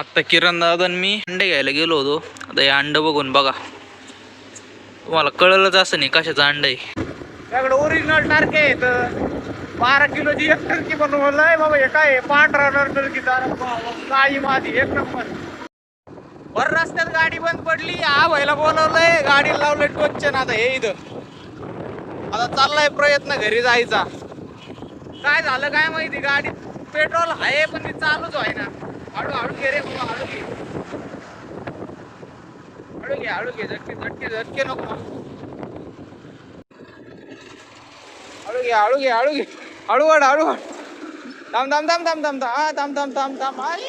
आत्ता किरण दादा मी अंडे घ्यायला गेलो होतो. आता हे अंड बघून बघा. तुम्हाला कळलंच असं नाही कशाचं अंड आहे. त्याकडे ओरिजिनल टारके आहेत. बारा किलोची एक टर्की आहे बाबा हे काय पांढरा टर्की काळी माती एक नंबर. वर रस्त्यात गाडी बंद पडली. हा व्हायला बोलवलंय. गाडी लावलंय टोचन आता हे इथं. आता चाललाय प्रयत्न घरी जायचा. काय झालं काय माहिती? गाडी पेट्रोल आहे पण ती चालूच आहे ना आळू हळू घे रे बाबा हळू घे. आळू घे आळू घे झटके झटके झटके नको हळू घे हळू घे हळू घे. हळू वाढ हळू वाढ. थांब थांब थांब थांब थांब. हा थांब थांब थांब थांब. आई.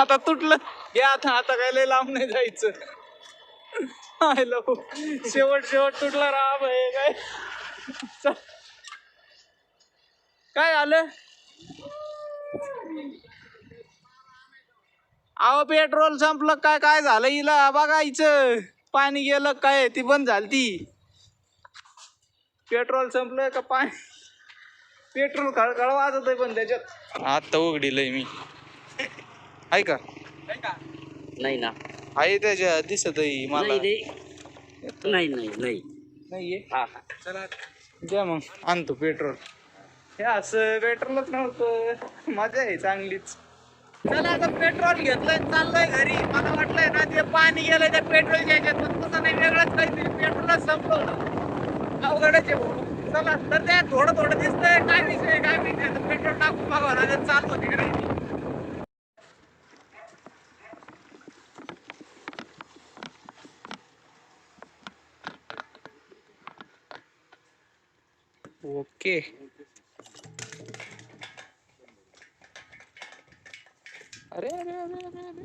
आता तुटलं. घे आता आता काय लय लांब नाही जायचं. हाय शेवट शेवट तुटला राम आहे काय? चल. काय आलं? अहो पेट्रोल संपलं. काय काय झालं हिला? बघायचं पाणी गेलं काय? ती बंद झाली ती पेट्रोल संपलं का पाणी? पेट्रोल खळखळ वाजत आहे पण त्याच्यात. आत्ता उघडीलंय मी. आहे का? नाही ना. आहे त्याच्या दिसत आहे मला. नाही नाही नाही हा हा. चला द्या मग. आणतो पेट्रोल. हे असं पेट्रोलच नव्हतं. मजा आहे चांगलीच. चला आता पेट्रोल घेतलंय चाललंय घरी. मला वाटलंय ना ते पाणी गेलंय त्या पेट्रोलच्या ह्याच्यात पण तसं नाही वेगळंच काहीतरी पेट्रोलच संपलं अवघडच आहे चला तर ते थोडं थोडं दिसतंय. काय विषय काय विषय पेट्रोल टाकून बघावं लागेल. चालतो तिकडे. ओके. अरे अरे अरे अरे अरे.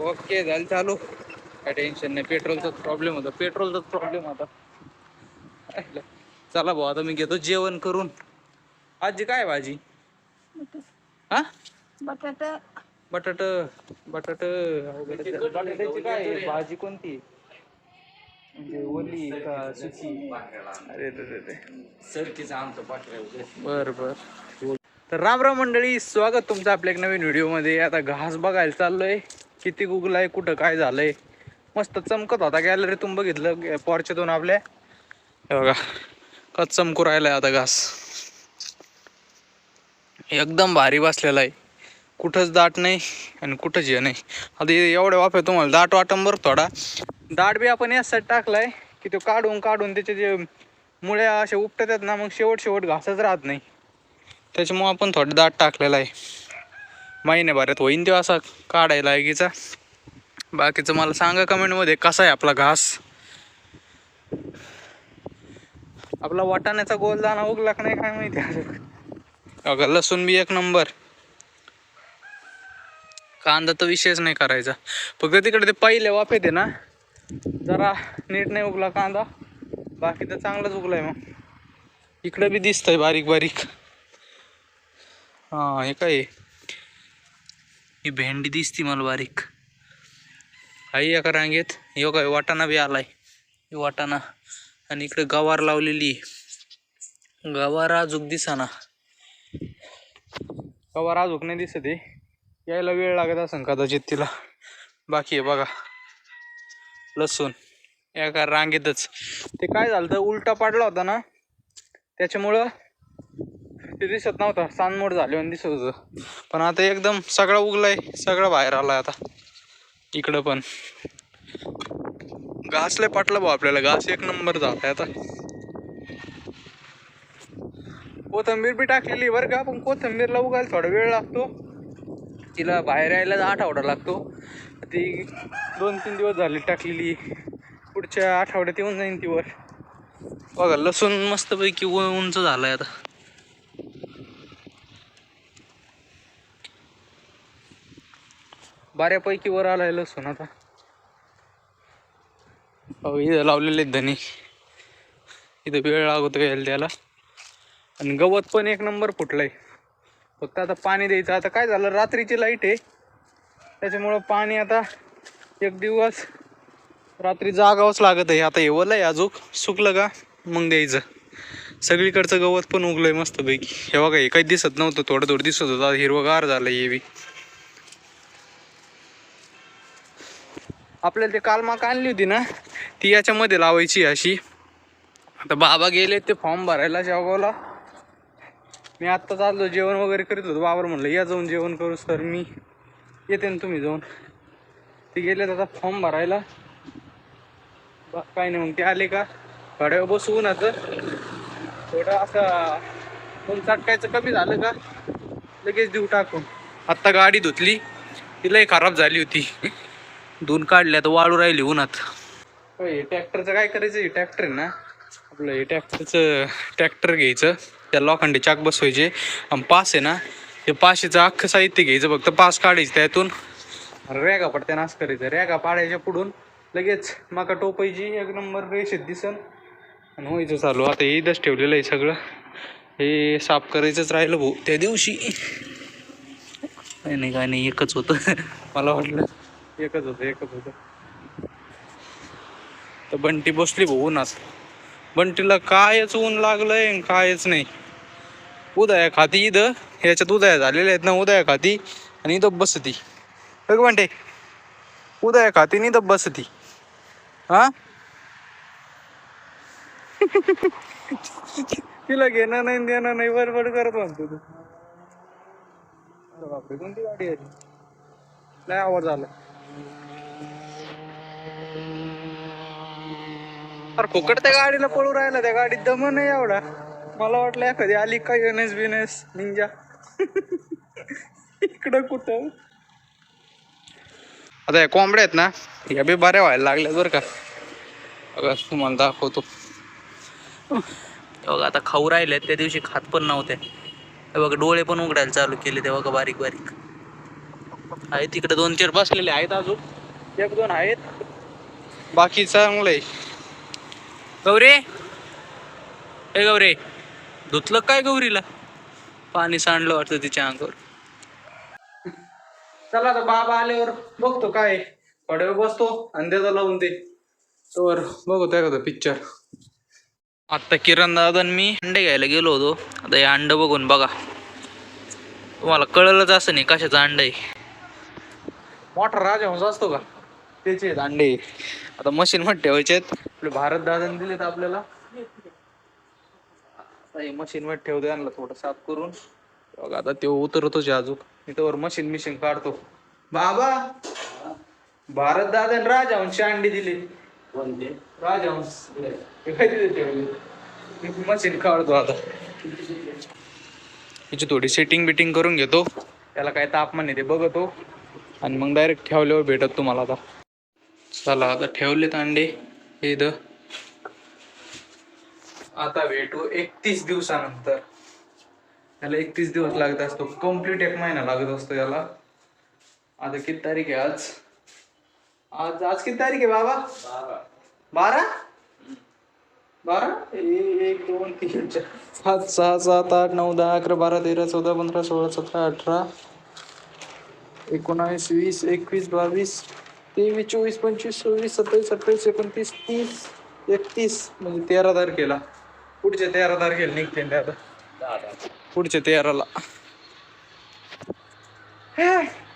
ओके झालं चालू. काय टेन्शन नाही. पेट्रोलचाच प्रॉब्लेम होता. पेट्रोलचाच प्रॉब्लेम होता. चला भाऊ आता मी घेतो जेवण करून. आजी काय भाजी? हा? बटाटा. बटाट बटाट बटाट्याची काय आहे? भाजी कोणती? म्हणजे ओली का सुकी अरे रे रे रे. सरकीचं आमचं पाठवायचं बर बर. तर राम राम मंडळी स्वागत तुमचं आपल्या एक नवीन व्हिडिओमध्ये. आता घास बघायला चाललोय. किती गुगलाय कुठं काय झालंय. मस्त चमकत होता गॅलरी तुम्ही बघितलं पॉर्चेतून आपल्या. हे बघा का चमकू राहिलाय आता घास. एकदम भारी बसलेला आहे. कुठंच दाट नाही आणि कुठंच हे नाही. आता हे एवढ्या वाफे तुम्हाला दाट वाटम बरं थोडा. दाट बी आपण यासाठी टाकलाय की तो काढून काढून त्याचे जे मुळ्या असे उपटत आहेत ना मग शेवट शेवट घासच राहत नाही. त्याच्यामुळं आपण थोडं दाट टाकलेला आहे. महिन्याभरात होईन तो असा काढायला एकीचा बाकीचं मला सांगा कमेंटमध्ये कसा आहे आपला घास? आपला वाटाण्याचा गोलदाना उगला का नाही काय माहिती अगं लसूण बी एक नंबर. कांदा तर विषयच नाही करायचा. फक्त तिकडे ते पहिले वाफेत आहे ना जरा नीट नाही उगला कांदा बाकी तर चांगलाच उगलाय मग. इकडे बी दिसतंय बारीक बारीक. हा हे काय ही भेंडी दिसती मला बारीक. आई एका रांगेत? यो काय वाटाणा बी आलाय. वाटाणा. आणि इकडे गवार लावलेली आहे. गवार अजूक दिसाना. गवार अजूक नाही दिसत आहे. यायला वेळ लागत असेल कदाचित तिला. बाकी आहे बघा. लसूण. एका रांगेतच. ते काय झालं तर उलटा पाडला होता ना? त्याच्यामुळं ते दिसत नव्हता. सानमोड झाले आणि दिसत होतं. पण आता एकदम सगळा उगलाय. सगळं बाहेर आलाय आता. इकडं पण. घास लय पाटला भाऊ आपल्याला. घास एक नंबर झालाय आता. कोथंबीर बी टाकलेली बरं का? पण कोथंबीरला उगायला थोडा वेळ लागतो. तिला बाहेर यायला आठवडा लागतो. ती दोन तीन दिवस झाले टाकलेली. पुढच्या आठवड्यात येऊन जाईन तिवर. बघा लसूण मस्तपैकी उंच उंच आहे आता. बऱ्यापैकी वर आलाय लसूण आता. अहो इथं लावलेले आहेत धनी. इथं वेळ लागतो यायला त्याला. आणि गवत पण एक नंबर फुटलंय. फक्त आता पाणी द्यायचं. आता काय झालं? रात्रीची लाइट आहे. त्याच्यामुळं पाणी आता एक दिवस रात्री जागावंच लागत आहे. आता हे आहे अजून. सुकलं का? मग द्यायचं. सगळीकडचं गवत पण उगलंय मस्तपैकी. हे बघा हे काही दिसत नव्हतं. थोडं थोडं दिसत होतं. हिरवगार झालं हे बी. आपल्याला ते कालमाक आणली होती ना? ती याच्यामध्ये लावायची अशी. आता बाबा गेले ते फॉर्म भरायला शेवगावला. मी आत्ता चाललो जेवण वगैरे करीत होतो बाबर म्हणलं या जाऊन जेवण करू सर मी येते ना तुम्ही जाऊन. ते गेले आता फॉर्म भरायला. काय नाही मग ते आले का? गाड्यावर बसवून आता थोडं असं फोन चाटकायचं कमी झालं का? लगेच देऊ टाकून. आत्ता गाडी धुतली ती लई खराब झाली होती. धुवून काढल्या तर वाळू राहिली उन्हात. हे ट्रॅक्टरचं काय करायचं? हे ट्रॅक्टर आहे ना आपलं हे ट्रॅक्टरचं ट्रॅक्टर घ्यायचं. त्या लोखंडी चाक बसवायचे. आणि पास आहे ना ते पाशीचं अख्खं साहित्य घ्यायचं फक्त पास काढायचं त्यातून. रॅगा पडत्या असं करायचं रॅगा पाडायच्या पुढून लगेच माका टोपायची एक नंबर रेषेत दिसन. आणि व्हायचं चालू. आता हे इथंच ठेवलेलं आहे सगळं. हे साफ करायचंच राहिलं भाऊ. त्या दिवशी काय नाही काय नाही एकच होतं. मला वाटलं एकच होतं एकच होतं. तर बंटी बसली भाऊ उन्हात. बंटीला कायच ऊन लागलंय आणि कायच नाही. उदया खाती इथं. ह्याच्यात उदया झालेल्या आहेत ना उदया खाती आणि इथं बसती. बघ म्हणते उदया खाती नाही इथं बसती. हा? तिला घेणं नाही देणं नाही बडबड करत म्हणतो तू. बापरे कोणती गाडी आहे लय आवाज झालं. अरे फुकट त्या गाडीला पळू राहिला त्या गाडीत दम नाही एवढा. मला वाटलं एखादी आली का येणेस बिनेस निंजा. इकडं कुठं? आता या कोंबड्या आहेत ना या बी बऱ्या व्हायला लागल्यात बरं का. बघा तुम्हाला दाखवतो. बघा आता खाऊ राहिले त्या दिवशी खात पण नव्हते. हे बघा डोळे पण उघडायला चालू केले ते बघा बारीक बारीक. आहे तिकडे दोन चार बसलेले आहेत अजून. एक दोन आहेत. बाकी चांगलं आहे गौरे. हे गौरे धुतलं काय गौरीला? पाणी सांडलं वाटतं तिच्या अंगावर. चला आता बाबा आल्यावर बघतो काय पडव्या बसतो आणि त्याचा लावून दे. तर बघतो एखादा पिक्चर आत्ता किरण दादा मी अंडे घ्यायला गेलो होतो. आता हे अंड बघून बघा. तुम्हाला कळलंच असं नाही कशाचं अंड आहे. मोठा राजहंस असतो का? त्याचे अंडे. आता मशीन मध्ये ठेवायचे आहेत आपले भारत दादाने दिलेत आपल्याला. आता हे मशीन मध्ये ठेवतो त्यांना थोडं साफ करून. बघा आता ते उतरतोच अजून. मी त्यावर मशीन मिशीन काढतो. बाबा! भारत दादाने राजहंशी अंडी दिली. ठेवले? मी मशीन काढतो आता. याची थोडी सेटिंग बिटिंग करून घेतो. त्याला काय तापमान आहे ते बघतो. आणि मग डायरेक्ट ठेवल्यावर भेटत तुम्हाला आता. चला आता ठेवलेत अंडे. हे इथं. आता भेटू एकतीस दिवसानंतर. त्याला एकतीस दिवस लागत असतो. कंप्लीट एक महिना लागत असतो याला. आता किती तारीख आहे आज? आज आज किती तारीख आहे बाबा? बारा? बारा? एक दोन तीन चार पाच सहा सात आठ नऊ दहा अकरा बारा तेरा चौदा पंधरा सोळा सतरा अठरा एकोणावीस वीस एकवीस बावीस तेवीस चोवीस पंचवीस सव्वीस सत्तावीस अठ्ठावीस एकोणतीस तीस एकतीस म्हणजे तेरा तारखेला पुढच्या तेरा तारखेला निघते आता. पुढच्या तेराला.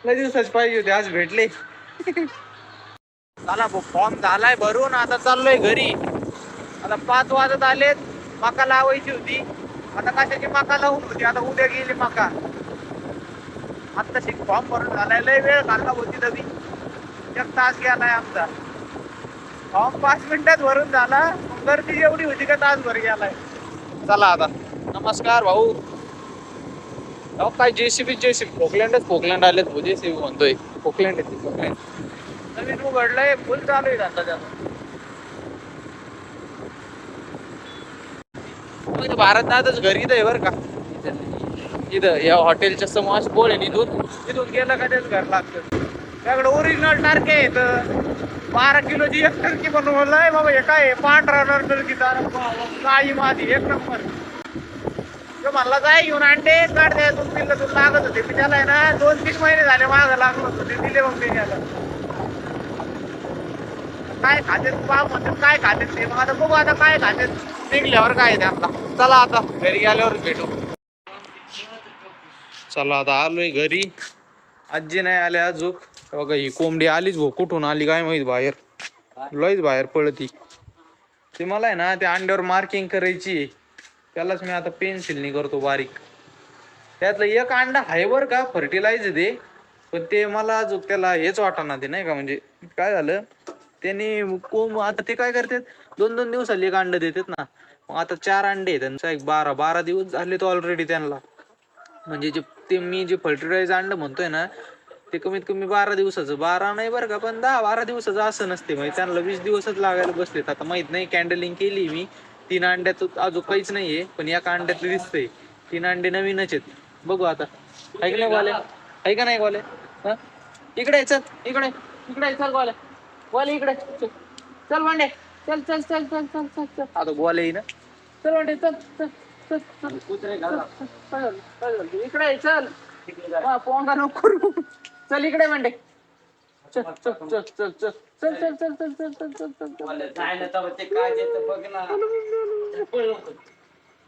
लय दिवसाच पाहिजे होते आज भेटले. चला फॉर्म झालाय भरून आता चाललोय घरी. आता पाच वाजत आलेत मका लावायची होती. आता कशाची मका लावून होती? आता उद्या गेली मका. आता शिक फॉर्म भरून झालाय लय वेळ घालला होती तरी. एक तास गेलाय आमचा. फॉर्म पाच मिनिटात भरून झाला. गर्दी एवढी होती का तासभर गेलाय. चला आता. नमस्कार भाऊ. अहो काय जेसीबी जेसीबी. पोकलँडच पोकलँड आलेत भाऊ. जेसीबी म्हणतोय. पोकलँड आहे ती पोकलँड. नवीन उघडलंय. फुल चालू आहे धंदा त्याचा. मग इथं भारत दादाच घर इथं आहे बरं का? इथं. या हॉटेलच्या समोर बोल आहे इथून इथून गेलं का तेच घर लागतं? त्याकडे ओरिजिनल टारके आहेत बारा किलोची एक टर्की आहे बाबा हे काय आहे? पांढरा टर्कीचा काळी माझी एक नंबर. तो म्हणला जाय घेऊन अंडे काढ द्या तुम्ही पिल्ल तुला लागत होते. मी त्याला आहे ना दोन तीन महिने झाले मागं लागलं होतं. ते दिले मग मी त्याला काय खाते पाव म्हणतात काय खाते ते? मग आता बघू आता काय खाते निघल्यावर काय ते आता चला आता घरी गेल्यावर भेटू. चला आता आलोय घरी. आजी नाही आले अजून. बघा ही कोंबडी आलीच भाऊ कुठून आली काय माहीत बाहेर. लयच बाहेर पळती ते मला आहे ना त्या अंड्यावर मार्किंग करायची आहे. त्यालाच मी आता पेन्सिलनी करतो बारीक. त्यातलं एक अंडा आहे बरं का फर्टिलायझर दे. पण ते मला अजून त्याला हेच वाटणार ते नाही का म्हणजे काय झालं त्यांनी कोंब आता ते काय करतात दोन दोन दिवसाला एक अंड देतात ना. मग आता चार अंडे आहेत त्यांचा एक बारा बारा दिवस झाले तो ऑलरेडी त्यांना. म्हणजे जे ते मी जे फर्टिलायझर अंड म्हणतोय ना ते कमीत कमी बारा दिवसाचं. बारा नाही बरं का पण दहा बारा दिवसाचं असं नसते. म्हणजे त्यांना वीस दिवसच लागायला बसलेत. आता माहीत नाही कॅन्डलिंग केली मी. तीन अंड्यात अजून काहीच नाहीये पण एका अंड्यात दिसतंय. तीन अंडे नवीनच आहेत. बघू आता. ऐक नाही गोले ऐक नाही हा? इकडे ये, चल. इकडे इकडे ये, चल गोले गोले इकडे. चल. चल भांडे. चल चल चल चल चल चल चल. आता गोले येईन. चल भांडे चल चल चल चल? इकडे ये, चल. पोंगा नको करू. चल इकडे म्हणते चल चल चल चल चल चल चल चल चल चल चल चल चल चल मला जायला तर ते काय देतं बघ ना पळ लवकर.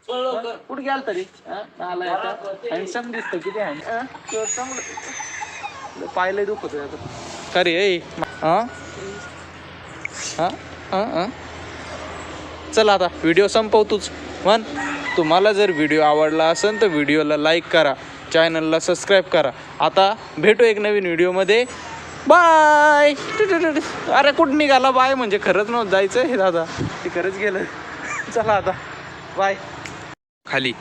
पळ लवकर. कुठे गेल तरी हँडसम दिसत किती हँड चांगलं पायलंय दुखत हा हा हा हा चल आता व्हिडिओ संपव तूच म्हण तुम्हाला जर व्हिडिओ आवडला असेल तर व्हिडिओला लाईक करा चॅनलला सबस्क्राईब करा. आता भेटू एक नवीन व्हिडिओमध्ये. बाय. अरे कुठं निघाला? बाय म्हणजे खरंच नव्हतं जायचं हे दादा. ते खरंच गेलं. चला आता. बाय. खाली.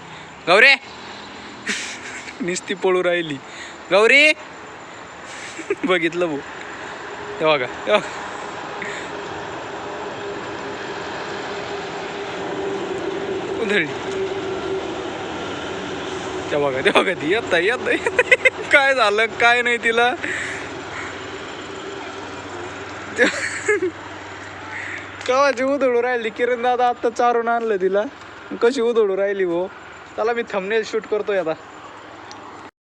गौरे. निस्ती पळू राहिली. गौरी. बघितलं भाऊ. हे बघा हे बघा. उधळली. त्या बघा ते बघा ती येत नाही, येत नाही. काय झालं काय नाही तिला. कवाची उधळू राहिली किरण दादा आत्ता चारून आणलं तिला. कशी उधळू राहिली भो. त्याला मी थंबनेल शूट करतोय आता.